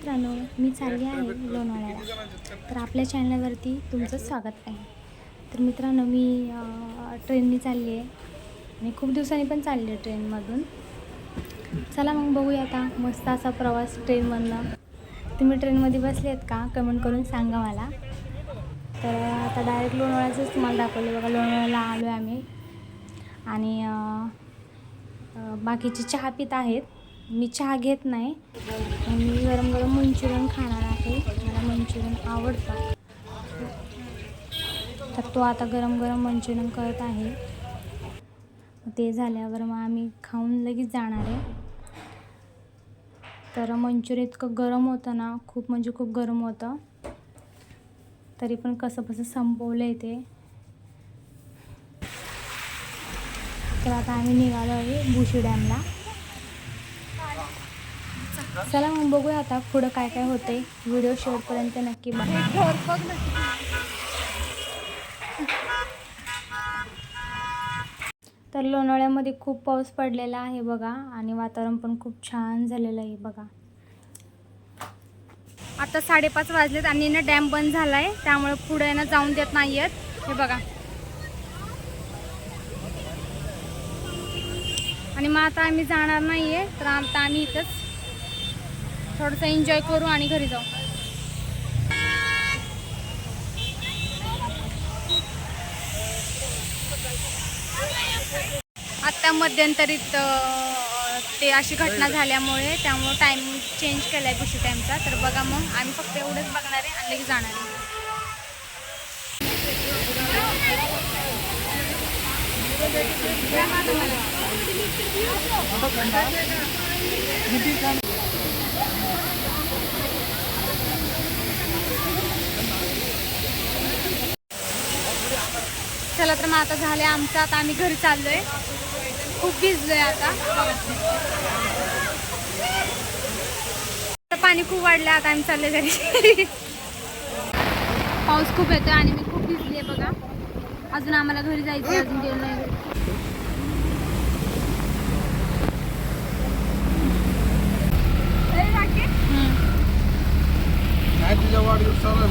मित्रांनो मी चालली आहे लोणावळ्याला. तर आपल्या चॅनलवरती तुमचं स्वागत आहे. तर मित्रांनो मी ट्रेननी चालली आहे. आणि खूप दिवसांनी पण चालली आहे ट्रेनमधून. चला मग बघूया आता मस्त असा प्रवास ट्रेनमधनं. तुम्ही ट्रेनमध्ये बसले आहेत का? कमेंट करून सांगा मला. तर आता डायरेक्ट लोणावळ्याचंच तुम्हाला दाखवलं बघा लोणावळ्याला आलो आहे आम्ही. आणि बाकीचे चहा पित आहेत. मी चहा घेत नाही. मी गरम गरम मंचुरियन खाणार आहे. मला मंचुरियन आवडतं. तर तो आता गरम गरम मंचुरियन करत आहे. ते झाल्यावर मग आम्ही खाऊन लगेच जाणार आहे. तर मंचुरियन इतकं गरम होतं ना खूप म्हणजे खूप गरम होतं. तरी पण कसं कसं संपवलं आहे ते. तर आता आम्ही निघालो आहे भुशी डॅमला. चला मग बघूया आता पुढं काय काय होते व्हिडिओ शेवटपर्यंत नक्की बघा. तर लोणावळ्यामध्ये खूप पाऊस पडलेला आहे बघा आणि वातावरण पण खूप छान झालेलं आहे बघा. आता साडेपाच वाजलेत आणि ना डॅम बंद झालाय त्यामुळे पुढे ना जाऊन देत नाहीयेत. हे बघा. आणि मग आता आम्ही जाणार नाहीये तर आता आम्ही इथंच थोडंसं एन्जॉय करू आणि घरी जाऊ. आता मध्यंतरीत ते अशी घटना झाल्यामुळे त्यामुळे टाइम चेंज केलाय बुशी टाइमचा तर बघा मग आम्ही फक्त एवढंच बघणार आहे आणि लगेच जाणार आहे. चला तर मग आता झाले आमचं आता आम्ही घरी चाललोय. खूप भिजलोय आता. पाणी खूप वाढलं आता आम्ही चाललोय घरी. पाऊस खूप येतोय आणि मी खूप भिजली आहे बघा. अजून आम्हाला घरी जायचं अजून गेलो नाही तुझ्या वाढदिवसाला